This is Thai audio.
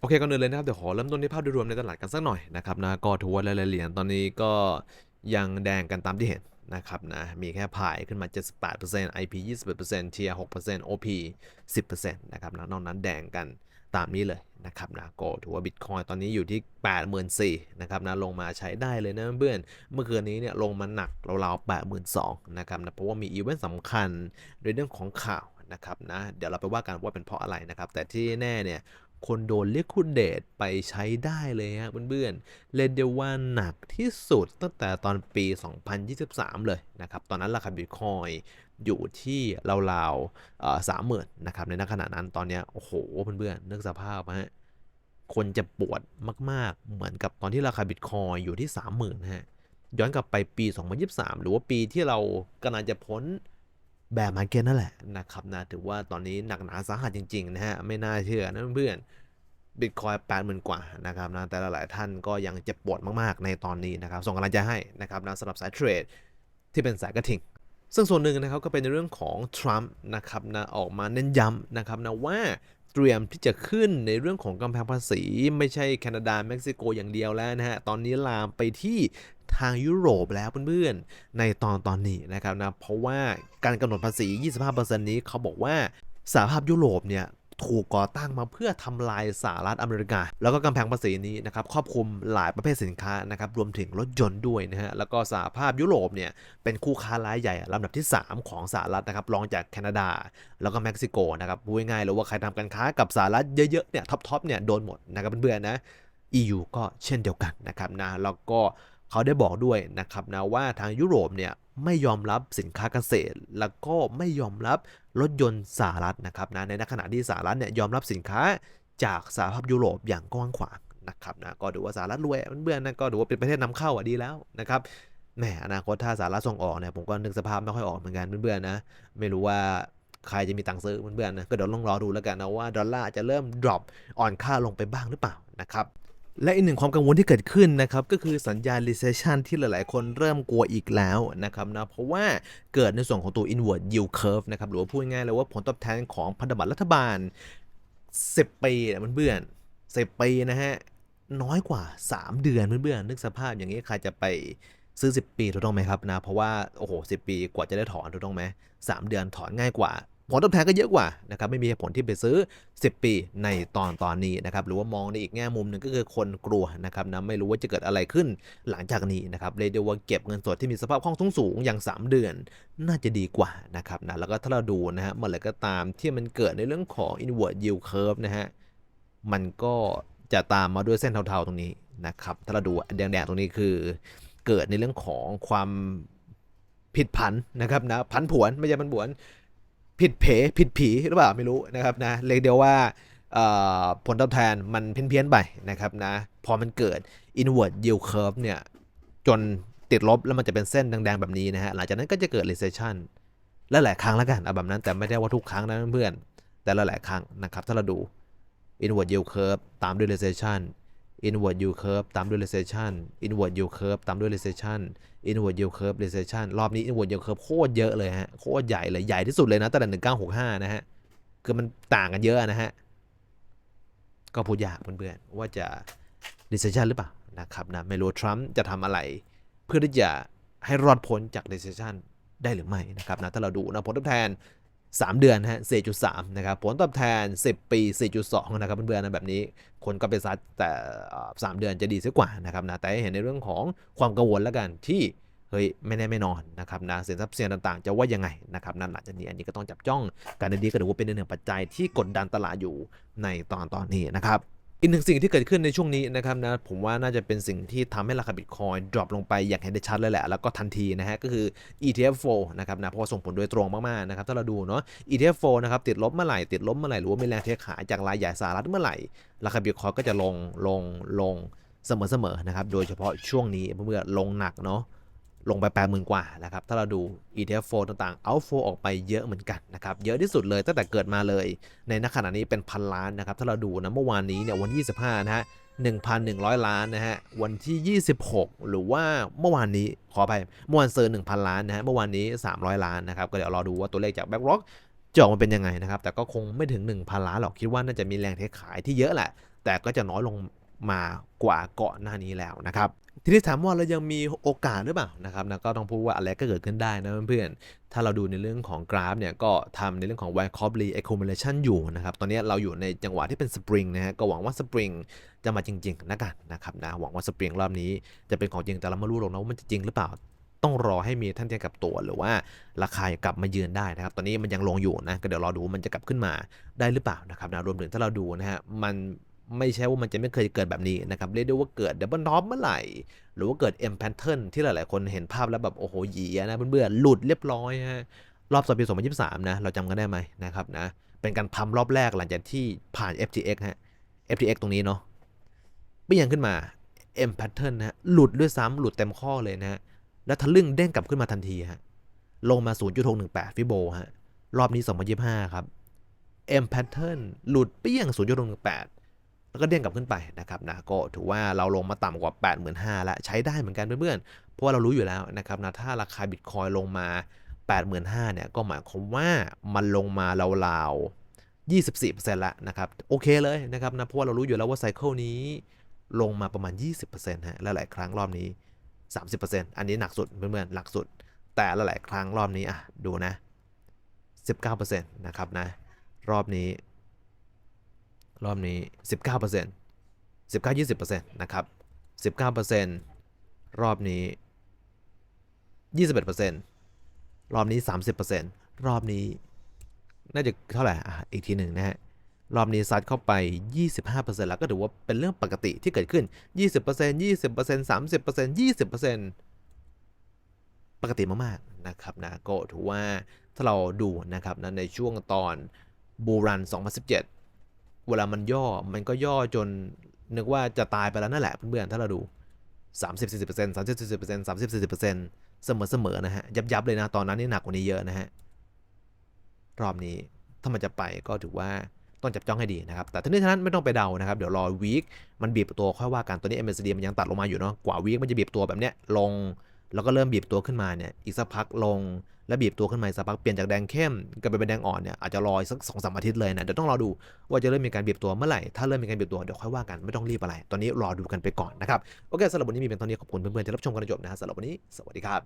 โอเคก่อนอื่นเลยนะครับเดี๋ยวขอเริ่มต้นที่ภาพโดยรวมในตลาดกันสักหน่อยนะครับนะก็ถือว่าหลายๆเหรียญตอนนี้ก็ยังแดงกันตามที่เห็นนะครับนะมีแค่พายขึ้นมา 78% IP 21% Tier 6% OP 10%นะครับนะนอกนั้นแดงกันตามนี้เลยนะครับนะก็ถือว่า Bitcoin ตอนนี้อยู่ที่ 84,000นะครับนะลงมาใช้ได้เลยนะเพื่อนเมื่อคืนนี้เนี่ยลงมาหนักราวๆ82,000นะครับนะเพราะว่ามีอีเวนต์สำคัญในเรื่องของข่าวนะครับนะเดี๋ยวเราไปว่ากันว่าเป็นเพราะอะไรนะครับแต่ที่แน่เนี่ย คนโดนเรียกคุณเดชไปใช้ได้เลยฮะเพื่อนๆเรนเดว่าหนักที่สุดตั้งแต่ตอนปี 2023 เลยนะครับ ตอนนั้นราคาบิตคอยอยู่ที่ราวๆสามหมื่นนะครับ ในขณะนั้นตอนเนี้ยโอ้โหเพื่อนๆนึกสภาพฮะคนจะปวดมากๆ เหมือนกับตอนที่ราคาบิตคอยอยู่ที่ 30,000ฮะย้อนกลับไปปี 2023 หรือว่าปีที่เรากำลังจะพ้น แบร์มาเก็ตนั่นแหละนะครับนะถือว่าตอนนี้หนักหนาสาหัสจริงๆนะฮะ ไม่น่าเชื่อนะเพื่อนบิตคอยแปดหมื่นกว่านะครับนะแต่หลายๆท่านก็ยังเจ็บปวดมากๆในตอนนี้นะครับ ส่งกำลังใจให้นะครับนะสำหรับสายเทรดที่เป็นสายกระทิงซึ่งส่วนหนึ่งนะครับก็เป็นในเรื่องของทรัมป์นะครับนะออกมาเน้นย้ำนะครับนะว่าเตรียมที่จะขึ้นในเรื่องของกำแพงภาษี ไม่ใช่แคนาดาเม็กซิโกอย่างเดียวแล้วนะฮะ ตอนนี้ลามไปที่ ทางยุโรปแล้วเพื่อนๆ ในตอนตอนนี้นะครับนะ เพราะว่าการกำหนดภาษี 25%นี้เขาบอกว่าสหภาพยุโรปเนี่ยถูกก่อตั้งมาเพื่อทำลายสหรัฐอเมริกา แล้วก็กำแพงภาษีนี้นะครับครอบคลุมหลายประเภทสินค้านะครับรวมถึงรถยนต์ด้วยนะฮะแล้วก็สหภาพยุโรปเนี่ยเป็นคู่ค้ารายใหญ่ลำดับที่ 3 ของสหรัฐนะครับรองจากแคนาดา แล้วก็เม็กซิโกนะครับพูดง่ายๆเลยว่าใครทำการค้ากับสหรัฐเยอะๆเนี่ยท็อปๆเนี่ยโดนหมดนะครับเพื่อนๆนะ EU ก็เช่นเดียวกันนะครับนะแล้วก็ เขาได้บอกด้วยนะครับนะว่าทางยุโรปเนี่ยไม่ยอมรับสินค้าเกษตร แล้วก็ไม่ยอมรับรถยนต์สหรัฐนะครับนะในขณะที่สหรัฐเนี่ยยอมรับสินค้าจากสหภาพยุโรปอย่างกว้างขวางนะครับนะก็ดูว่าสหรัฐรวยเพื่อนนะก็ดูว่าเป็นประเทศนำเข้าอะดีแล้วนะครับแหมอนาคตถ้าสหรัฐส่งออกเนี่ยผมก็นึกสภาพไม่ค่อยออกเหมือนกันเพื่อนนะไม่รู้ว่าใครจะมีตังค์ซื้อเพื่อนๆนะก็เดี๋ยวลองรอดูแล้วกันนะว่าดอลลาร์จะเริ่ม drop อ่อนค่าลงไปบ้างหรือเปล่านะครับ และอีกหนึ่งความกังวลที่เกิดขึ้นนะครับก็คือสัญญาณ recession ที่หลาย ๆ คนเริ่มกลัวอีกแล้วนะครับนะเพราะว่าเกิดในส่วนของตัว inward yield curve นะครับหรือว่าพูดง่ายๆเลยว่าผลตอบแทนของพันธบัตรรัฐบาล 10 ปีนะเพื่อน10 ปีนะฮะน้อยกว่า 3 เดือนเพื่อนๆนึกสภาพอย่างนี้ใครจะไปซื้อ 10 ปีถูกต้องไหมครับนะเพราะว่าโอ้โห10 ปีกว่าจะได้ถอนถูกต้องไหม3เดือนถอนง่ายกว่า ผลตอบแทนก็เยอะกว่านะครับไม่มีผลที่ไปซื้อ 10 ปีในตอนตอนนี้นะครับหรือว่ามองในอีกแง่มุมหนึ่งก็คือคนกลัวนะครับนะไม่รู้ว่าจะเกิดอะไรขึ้นหลังจากนี้นะครับเลยเดียวว่าเก็บเงินสดที่มีสภาพคล่องสูงสูงอย่าง 3 เดือน น่าจะดีกว่านะครับนะแล้วก็ถ้าเราดูนะฮะเมื่อไหร่ก็ตามที่มันเกิดในเรื่องของ inward yield curve นะฮะมันก็จะตามมาด้วยเส้นเทาๆตรงนี้นะครับถ้าเราดูแดงๆตรงนี้คือ เกิดในเรื่องของความผิดผันนะครับนะผันผวนไม่ใช่ผันผวน ผิดเผผิดผีหรือเปล่าไม่รู้นะครับนะเรียกเดียวว่าผลตอบแทนมันเพี้ยนๆไปนะครับนะพอมันเกิด inward yield curve เนี่ยจนติดลบแล้วมันจะเป็นเส้นแดงๆแบบนี้นะฮะหลังจากนั้นก็จะเกิด recession และหลายครั้งแล้วกันเอาแบบนั้นแต่ไม่ได้ว่าทุกครั้งนะเพื่อนแต่ละหลายครั้งนะครับถ้าเราดู inward yield curve ตามด้วย recession inward yield curve ตามด้วย recession inward yield curve ตามด้วย recession inward yield curve recession รอบนี้ inward yield curve โคตรเยอะเลยฮะ โคตรใหญ่เลย ใหญ่ที่สุดเลยนะตั้งแต่1965 นะฮะ คือมันต่างกันเยอะนะฮะ ก็พูดยากเพื่อนๆ ว่าจะ recession หรือเปล่า นะครับนะ ไม่รู้ทรัมป์จะทำอะไร เพื่อที่จะให้รอดพ้นจาก recession ได้หรือไม่นะครับนะ ถ้าเราดูนะผลตอบแทน 3 เดือนนะฮะ 4.3 นะครับ ผลตอบแทน 10 ปี 4.2 นะครับเพื่อนๆนะแบบนี้ คนก็ไปซัดแต่ 3 เดือนจะดีเสียกว่านะครับนะ แต่เห็นในเรื่องของความกังวลแล้วกันที่ เฮ้ย ไม่แน่ไม่นอนนะครับนะสินทรัพย์เสี่ยงต่างๆ จะว่ายังไงนะครับนั่นหลังจากนี้อันนี้ก็ต้องจับจ้อง การดีก็ถือว่าเป็นหนึ่งปัจจัยที่กดดันตลาดอยู่ในตอนตอนนี้นะครับ อีกหนึ่งสิ่งที่เกิดขึ้นในช่วงนี้นะครับนะผมว่าน่าจะเป็นสิ่งที่ทำให้ราคาบิตคอยดรอปลงไปอย่างเห็นได้ชัดเลยแหละ แล้วก็ทันทีนะฮะก็คือ ETF4 นะครับนะเพราะว่าส่งผลโดยตรงมากๆนะครับถ้าเราดูเนาะ ETF4 นะครับติดลบเมื่อไหร่ติดลบเมื่อไหร่หรือว่ามีแรงเทขายจากรายใหญ่สหรัฐเมื่อไหร่ ราคาบิตคอยก็จะลงลงลงเสมอๆนะครับโดยเฉพาะช่วงนี้เมื่อลงหนักเนาะ ลงไป8 0,000กว่านะครับ ถ้าเราดู ETF4 ต่างๆ outflow ออกไปเยอะเหมือนกันนะครับ เยอะที่สุดเลยตั้งแต่เกิดมาเลย ในณขณะนี้เป็นพันล้านนะครับ ถ้าเราดูนะเมื่อวานนี้เนี่ยวันที่25 นะฮะ1,100 ล้านนะฮะ วันที่ 26 หรือว่าเมื่อวานนี้ขอไปเมื่อวานเซอร์1,000 ล้านนะฮะ เมื่อวานนี้ 300 ล้านนะครับ ก็เดี๋ยวรอดูว่าตัวเลขจาก BlackRock จะออกมาเป็นยังไงนะครับ แต่ก็คงไม่ถึง 1,000 ล้านหรอก คิดว่าน่าจะมีแรงเทขายที่เยอะแหละแแต่ก็จะน้อยลงมากว่าก่อนหน้านี้แล้วนะครับ ทีนี้ถามว่าเรายังมีโอกาสหรือเปล่านะครับนะก็ต้องพูดว่าอะไรก็เกิดขึ้นได้นะเพื่อนๆถ้าเราดูในเรื่องของกราฟเนี่ยก็ทำในเรื่องของ w i c o b l y accumulation อยู่นะครับตอนนี้เราอยู่ในจังหวะที่เป็นสปริงนะฮะก็หวังว่าสปริงจะมาจริงๆนะกันนะครับนะหวังว่าสปริงรอบนี้จะเป็นของจริงแต่เราไม่รู้หรอกนะว่ามันจะจริงหรือเปล่าต้องรอให้มีท่านเทียนกับตัวหรือว่าราคากลับมายืนได้นะครับ ตอนนี้มันยังลงอยู่นะก็เดี๋ยวรอดูมันจะกลับขึ้นมาได้หรือเปล่านะครับนะรวมถึงถ้าเราดูนะฮะมัน ไม่ใช่ว่ามันจะไม่เคยเกิดแบบนี้นะครับเรียกได้ว่าเกิดดับเบิลท็อปเมื่อไหร่ หรือว่าเกิด M pattern ที่หลายๆ คนเห็นภาพแล้วแบบ โอ้โหหยีนะเบื่อๆหลุดเรียบร้อยฮะรอบสปี 2023 นะ เราจำกันได้ไหมนะครับนะเป็นการพัมรอบแรกหลังจากที่ผ่าน FTX ฮะ FTX ตรงนี้เนาะเปลี่ยนขึ้นมา M pattern นะฮะหลุดด้วยซ้ำหลุดเต็มข้อเลยนะฮะแล้วทะลึ่งเด้งกลับขึ้นมาทันทีฮะลงมา 0.618 ฟิโบฮะรอบนี้ 2025 ครับ M pattern หลุดเปี้ยง 0.618 แล้วก็เด้งกลับขึ้นไปนะครับนะก็ถือว่าเราลงมาต่ำกว่า 85,000แล้วใช้ได้เหมือนกันเพื่อนๆ เพราะว่าเรารู้อยู่แล้วนะครับนะถ้าราคาบิตคอยลงมา 85,000เนี่ยก็หมายความว่ามันลงมาราวๆ24%แล้วนะครับโอเคเลยนะครับนะเพราะว่าเรารู้อยู่แล้วว่าไซเคิลนี้ลงมาประมาณ 20%ฮะและหลายครั้งรอบนี้ 30%อันนี้หนักสุดเพื่อนๆหนักสุด แต่ละหลายครั้งรอบนี้อะดูนะ 19%นะครับนะรอบนี้ รอบนี้ 19% 19 20%นะครับ 19%รอบนี้ 21%รอบนี้ 30%รอบนี้ น่าจะเท่าไหร่อะอีกทีหนึ่งนะฮะ รอบนี้ซัดเข้าไป 25%แล้วก็ถือว่าเป็นเรื่องปกติที่เกิดขึ้น 20% 20% 30% 20%ปกติมากๆนะครับนะก็ถือว่าถ้าเราดูนะครับนะในช่วงตอนบูรัน 2017 เวลามันย่อมันก็ย่อจนนึกว่าจะตายไปแล้วนั่นแหละเพื่อนๆถ้าเราดู 30 40 30 40 30 40%เสมอเสมอๆนะฮะยับยับเลยนะตอนนั้นนี่หนักกว่านี้เยอะนะฮะรอบนี้ถ้ามันจะไปก็ถือว่าต้องจับจ้องให้ดีนะครับ แต่ทั้งนี้ทั้งนั้นไม่ต้องไปเดานะครับ เดี๋ยวรอวีคมันบีบตัวค่อยว่ากันตัวนี้ MACD มันยังตัดลงมาอยู่เนาะกว่าวีคมันจะบีบตัวแบบเนี้ยลง แล้วก็เริ่มบีบตัวขึ้นมาเนี่ยอีกสักพักลง แล้วบีบตัวขึ้นมาอีกสักพักเปลี่ยนจากแดงเข้มกลายเป็นแดงอ่อนเนี่ยอาจจะรออีกสักสองสามอาทิตย์เลยนะเดี๋ยวต้องรอดูว่าจะเริ่มมีการบีบตัวเมื่อไหร่ถ้าเริ่มมีการบีบตัวเดี๋ยวค่อยว่ากันไม่ต้องรีบอะไร ตอนนี้รอดูกันไปก่อนนะครับโอเคสำหรับวันนี้มีเป็นเท่านี้ขอบคุณเพื่อนๆที่รับชมกันจนจบนะฮะสำหรับวันนี้สวัสดีครับ